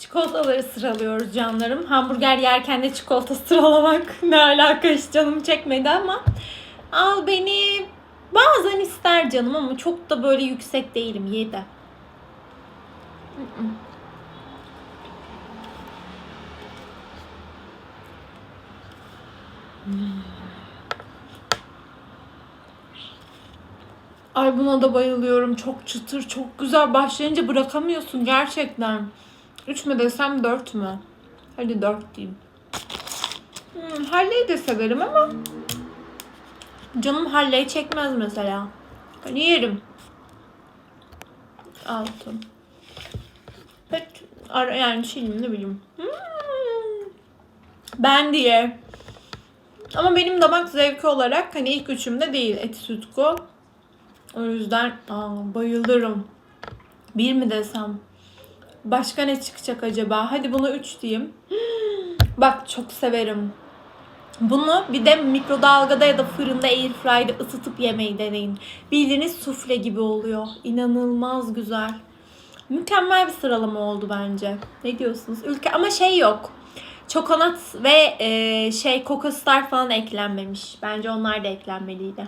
Çikolataları sıralıyoruz canlarım. Hamburger yerken de çikolata sıralamak ne alaka hiç canım çekmedi ama al beni bazen ister canım ama çok da böyle yüksek değilim 7. Ay buna da bayılıyorum. Çok çıtır, çok güzel. Başlayınca bırakamıyorsun gerçekten. 3 mü desem 4 mü? Hadi 4 diyeyim. Hmm, Harley'i de severim ama canım Harley çekmez mesela. Hani yerim. 6. Pek ara yani şey ne bileyim. Hmm. Ben diye. Ama benim damak zevki olarak hani ilk üçümde değil Etisutku. O yüzden aa, bayılırım. Bir mi desem? Başka ne çıkacak acaba? Hadi bunu 3 diyeyim. Bak çok severim. Bunu bir de mikrodalgada ya da fırında airfryde ısıtıp yemeyi deneyin. Bildiğiniz sufle gibi oluyor. İnanılmaz güzel. Mükemmel bir sıralama oldu bence. Ne diyorsunuz? Ülke ama şey yok. Çokonat ve e, şey Coco Star falan eklenmemiş. Bence onlar da eklenmeliydi.